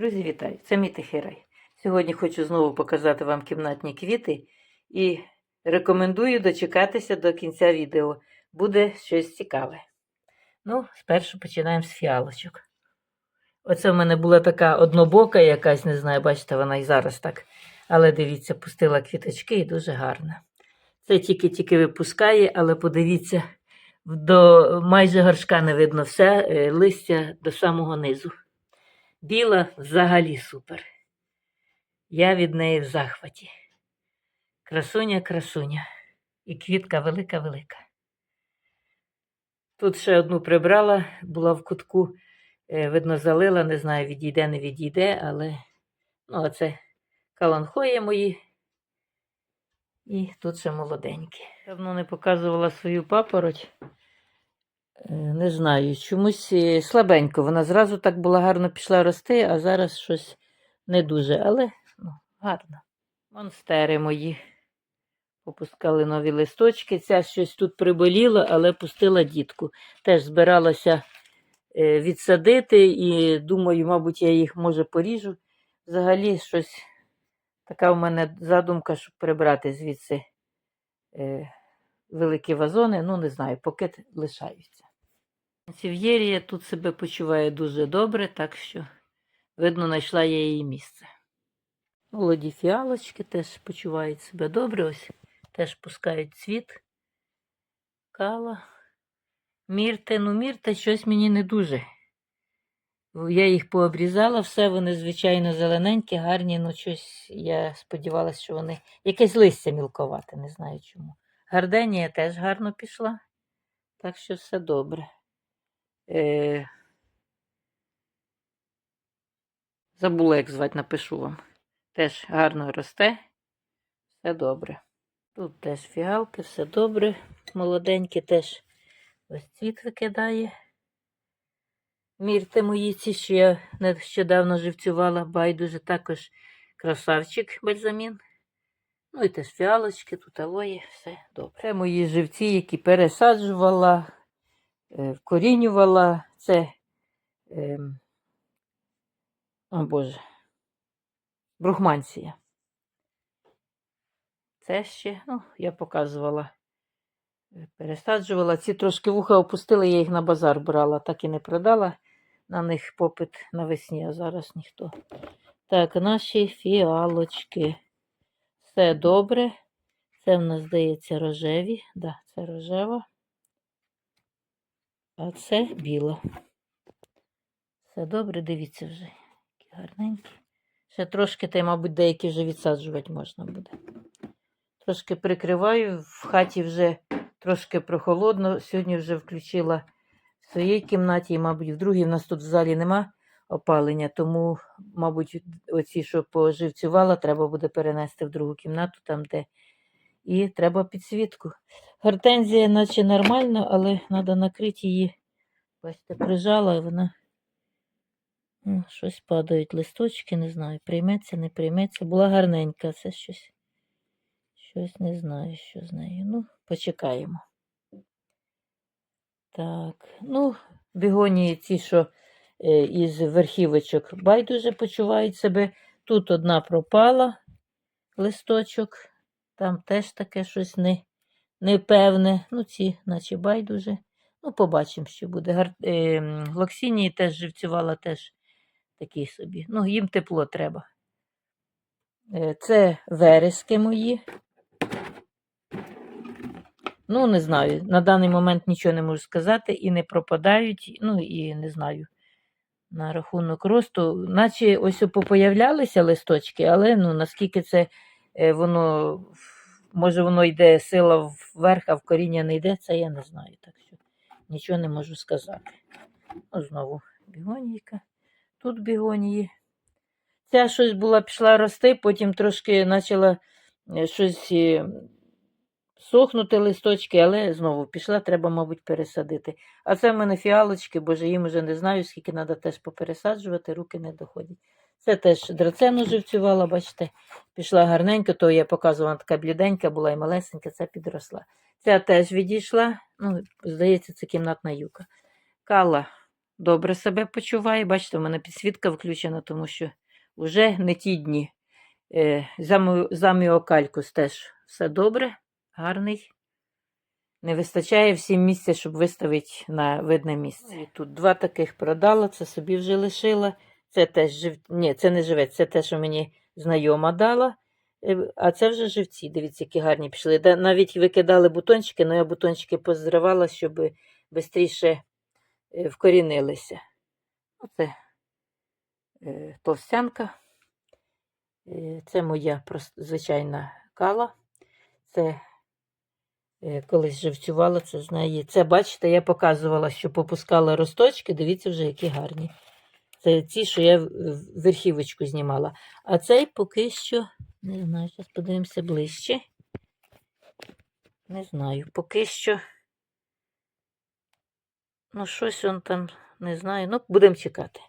Друзі, вітаю! Це мій тихий. Сьогодні хочу знову показати вам кімнатні квіти і рекомендую дочекатися до кінця відео. Буде щось цікаве. Ну, спершу починаємо з фіалочок. Оце в мене була така однобока якась, не знаю, бачите, вона і зараз так. Але дивіться, пустила квіточки і дуже гарна. Це тільки-тільки випускає, але подивіться, до майже горшка не видно все, е, листя до самого низу. Біла взагалі супер. Я від неї в захваті. Красуня, красуня. І квітка велика-велика. Тут ще одну прибрала, була в кутку, е, видно, залила, не знаю, відійде, не відійде, але ну, оце каланхої мої. І тут ще молоденькі. Давно не показувала свою папороть. Е, Не знаю, чомусь е, слабенько. Вона зразу так була гарно пішла рости, а зараз щось не дуже, але ну, гарно. Монстери мої. Попускали нові листочки. Ця щось тут приболіла, але пустила дітку. Теж збиралася е, відсадити і думаю, мабуть, я їх може поріжу. Взагалі щось така в мене задумка, щоб прибрати звідси великі вазони. Ну, не знаю, поки лишаються. Сів'єрія тут себе почуває дуже добре, так що, видно, знайшла я її місце. Молоді фіалочки теж почувають себе добре, ось теж пускають цвіт. Кала. Мірте, ну мірте щось мені не дуже. Я їх пообрізала, все вони, звичайно, зелененькі, гарні, ну щось я сподівалася, що вони якесь листя мілковате, не знаю чому. Гарденія теж гарно пішла, так що все добре. Е... Забула, як звати, напишу вам. Теж гарно росте, все добре. Тут теж фіалки, все добре. Молоденькі теж ось цвіт викидає. Мірте мої ці, що я нещодавно живцювала, байдуже також красавчик бальзамін. Ну і теж фіалочки, тут авої, все добре. Це мої живці, які пересаджувала, вкорінювала. Це, ем, о Боже, брухманція. Це ще, ну, я показувала, е, пересаджувала. Ці трошки вуха опустила, я їх на базар брала, так і не продала. На них попит навесні, а зараз ніхто. Так, наші фіалочки. Все добре. Це в нас, здається, рожеві. Да, це рожева. А це біла. Все добре, дивіться вже. Які гарненькі. Ще трошки, та й, мабуть, деякі вже відсаджувати можна буде. Трошки прикриваю, в хаті вже трошки прохолодно. Сьогодні вже включила в своїй кімнаті, і, мабуть, в другій. У нас тут в залі нема опалення, тому, мабуть, оці, що поживцювала, треба буде перенести в другу кімнату, там, де. І треба підсвітку. Гортензія, наче нормально, але треба накрити її. Бачите, прижала, і вона. Ну, щось падають листочки, не знаю, прийметься, не прийметься. Була гарненька, це щось. Щось не знаю, що з нею. Ну, почекаємо. Так, ну, бігонії ці, що е, із верхівочок, байдуже почувають себе. Тут одна пропала листочок, там теж таке щось не, непевне. Ну, ці, наче байдуже. Ну, побачимо, що буде. Гар... Е, Локсінії теж живцювала, теж такі собі. Ну, їм тепло треба. Е, Це верески мої. Ну, не знаю. На даний момент нічого не можу сказати і не пропадають. Ну і не знаю. На рахунок росту, наче ось попоявлялися листочки, але ну, наскільки це е, воно, може, воно йде сила вверх, а в коріння не йде, це я не знаю. Так що нічого не можу сказати. Ну, знову бігонійка. Тут бігонії. Ця щось була пішла рости, потім трошки почала е, щось е, сохнути листочки, але знову пішла, треба, мабуть, пересадити. А це в мене фіалочки, боже, їм вже не знаю, скільки треба теж попересаджувати, руки не доходять. Це теж драцену живцювала, бачите, пішла гарненько, то я показувала, така бліденька була і малесенька, ця підросла. Ця теж відійшла, ну, здається, це кімнатна юка. Кала добре себе почуває. Бачите, у мене підсвітка включена, тому що вже не ті дні. Е, замі- Заміокалькус теж все добре, гарний. Не вистачає всім місця, щоб виставити на видне місце. І тут два таких продала, це собі вже лишила. Це теж жив... Ні, це не живець, це те, що мені знайома дала. Е, А це вже живці. Дивіться, які гарні пішли. Навіть викидали бутончики, але я бутончики позривала, щоб швидше вкорінилися. Оце е, товстянка. Е, Це моя звичайна кала. Це е, колись живцювала, це з неї. Це, бачите, я показувала, що попускала росточки. Дивіться вже, які гарні. Це ті, що я верхівочку знімала. А цей поки що, не знаю, зараз подивимося ближче. Не знаю, поки що. Ну, щось он там, не знаю. Ну, будемо чекати.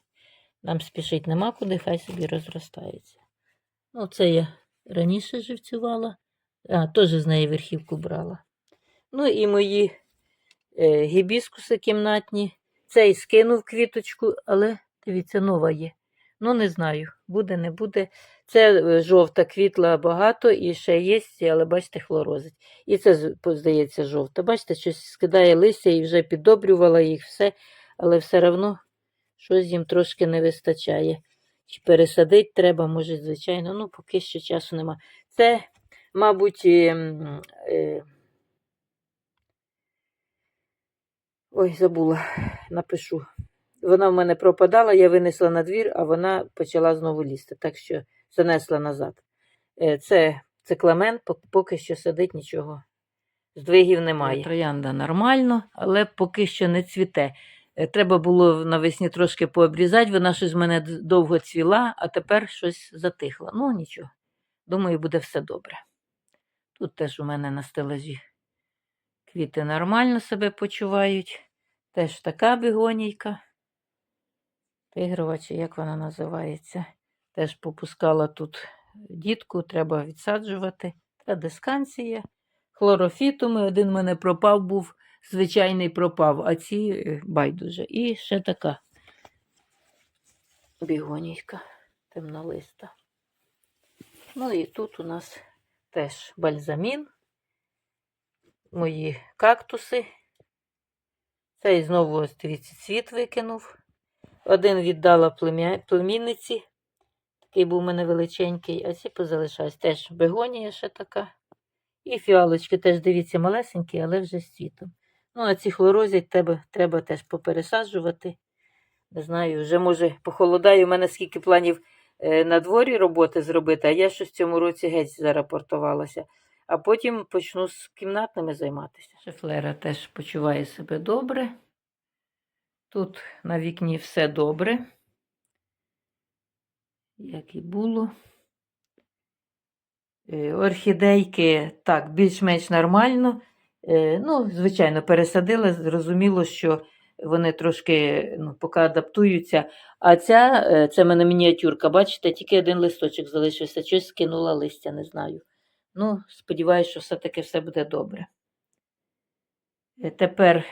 Нам спішить нема куди, хай собі розростається. Ну, це я раніше живцювала, а, теж з неї верхівку брала. Ну і мої е, гібіскуси кімнатні. Цей скинув квіточку, але дивіться, нова є. Ну, не знаю, буде, не буде. Це е, жовта квітла багато і ще є, але бачите, хлорозить. І це, здається, жовта. Бачите, щось скидає листя і вже піддобрювала їх все, але все одно щось їм трошки не вистачає. Чи пересадити треба, може, звичайно, ну, поки що часу нема. Це, мабуть, ем, е, ой, забула, напишу. Вона в мене пропадала, я винесла на двір, а вона почала знову лізти, так що занесла назад. Е, Це цикламен, поки що сидить нічого. Здвигів немає. Троянда нормально, але поки що не цвіте. Е, Треба було навесні трошки пообрізати, вона щось в мене довго цвіла, а тепер щось затихло. Ну, нічого. Думаю, буде все добре. Тут теж у мене на стелажі квіти нормально себе почувають. Теж така бігонійка. Тигрова, чи як вона називається. Теж попускала тут дітку, треба відсаджувати. Та дисканція. Хлорофітуми. Один мене пропав був, звичайний пропав, а ці е, байдуже. І ще така бігонійка темнолиста. Ну і тут у нас теж бальзамін, мої кактуси. Цей знову ось цвіт викинув. Один віддала племінниці. Такий був у мене величенький, а ці позалишались. Теж бегонія ще така. І фіалочки теж, дивіться, малесенькі, але вже з цвітом. Ну, а ці хлорозять треба, треба теж попересаджувати. Не знаю, вже може похолодає. У мене скільки планів е, на дворі роботи зробити, а я щось в цьому році геть зарапортувалася. А потім почну з кімнатними займатися. Шефлера теж почуває себе добре. Тут на вікні все добре, як і було. Е, Орхідейки так, більш-менш нормально. Е, Ну, звичайно, пересадила, зрозуміло, що вони трошки ну, поки адаптуються. А ця, е, це в мене мініатюрка, бачите, тільки один листочок залишився, щось скинула листя, не знаю. Ну, сподіваюся, що все-таки все буде добре. Тепер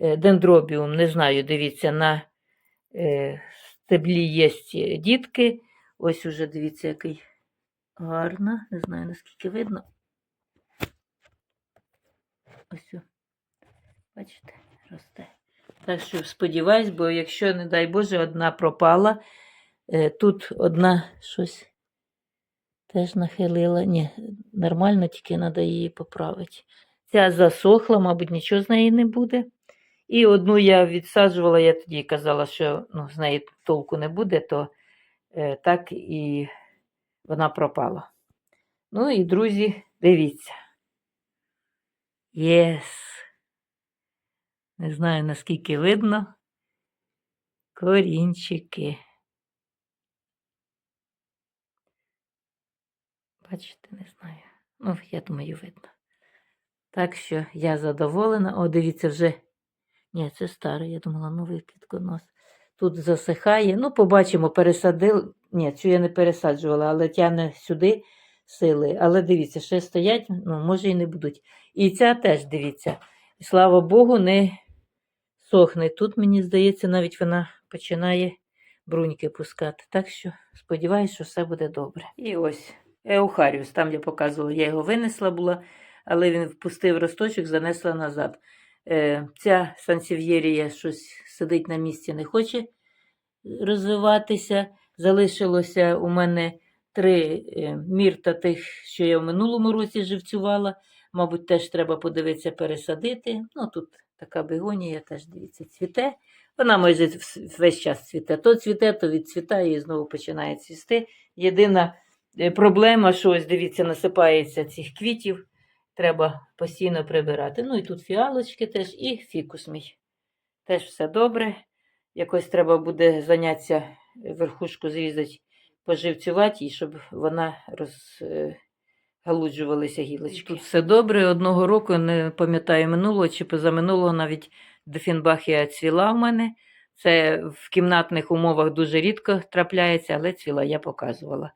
дендробіум, не знаю, дивіться, на е, стеблі є дітки. Ось уже дивіться, який гарна. Не знаю, наскільки видно. Ось. Бачите, росте. Так що сподіваюсь, бо якщо, не дай Боже, одна пропала, е, тут одна щось теж нахилила. Ні, нормально, тільки треба її поправити. Ця засохла, мабуть, нічого з неї не буде. І одну я відсаджувала, я тоді казала, що ну, з неї толку не буде, то е, так і вона пропала. Ну і, друзі, дивіться. Єс. Не знаю, наскільки видно. Корінчики. Бачите, не знаю. Ну, я думаю, видно. Так що я задоволена. О, дивіться, вже. Ні, це старий, я думала, новий квітконос. Тут засихає. Ну, побачимо, пересадив. Ні, цю я не пересаджувала, але тягне сюди сили. Але дивіться, ще стоять, ну, може і не будуть. І ця теж дивіться. Слава Богу, не сохне. Тут, мені здається, навіть вона починає бруньки пускати. Так що сподіваюся, що все буде добре. І ось Еухаріус, там я показувала, я його винесла була, але він впустив росточок, занесла назад. Е, ця сансів'єрія щось сидить на місці, не хоче розвиватися. Залишилося у мене три е, мірта тих, що я в минулому році живцювала. Мабуть, теж треба подивитися, пересадити. Ну, тут така бегонія теж, дивіться, цвіте. Вона майже весь час цвіте. То цвіте, то відцвітає і знову починає цвісти. Єдина е, проблема, що ось дивіться, насипається цих квітів. Треба постійно прибирати. Ну і тут фіалочки теж, і фікус мій. Теж все добре. Якось треба буде зайнятися, е, верхушку зрізати, поживцювати, і щоб вона розгалуджувалися гілочки. Тут все добре. Одного року, не пам'ятаю минулого чи позаминулого, навіть дофінбахія цвіла в мене. Це в кімнатних умовах дуже рідко трапляється, але цвіла я показувала.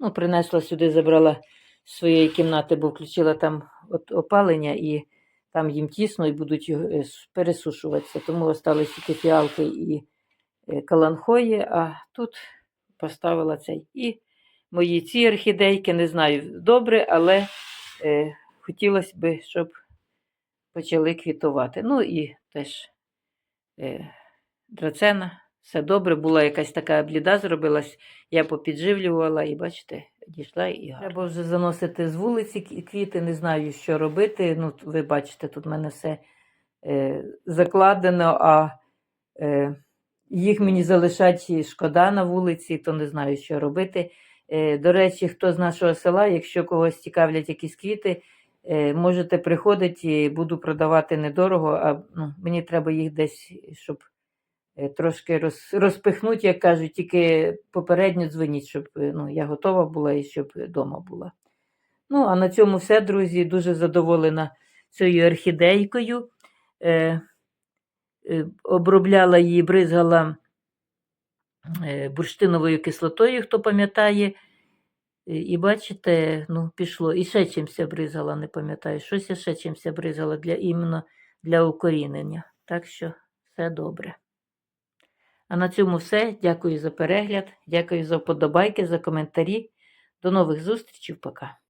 Ну, принесла сюди, забрала з своєї кімнати, бо включила там опалення і там їм тісно і будуть е, пересушуватися. Тому остались тільки фіалки і е, каланхої, а тут поставила цей. І мої ці орхідейки, не знаю, добре, але е, хотілося б, щоб почали квітувати. Ну і теж е, драцена. Все добре, була якась така бліда зробилась, я попідживлювала і бачите, дійшла і гарно. Треба вже заносити з вулиці квіти, не знаю, що робити. Ну, ви бачите, тут в мене все е, закладено, а е, їх мені залишать шкода на вулиці, то не знаю, що робити. Е, до речі, хто з нашого села, якщо когось цікавлять якісь квіти, е, можете приходити, буду продавати недорого, а ну, мені треба їх десь, щоб трошки роз, розпихнути, як кажуть, тільки попередньо дзвоніть, щоб е, ну, я готова була і щоб вдома була. Ну, а на цьому все, друзі. Дуже задоволена цією орхідейкою. Е, е, обробляла її, бризгала е, бурштиновою кислотою, хто пам'ятає. І, і бачите, ну, пішло. І ще чимся бризгала, не пам'ятаю. Щось я ще чимся бризгала для, іменно для укорінення. Так що все добре. А на цьому все. Дякую за перегляд, дякую за вподобайки, за коментарі. До нових зустрічей. Пока.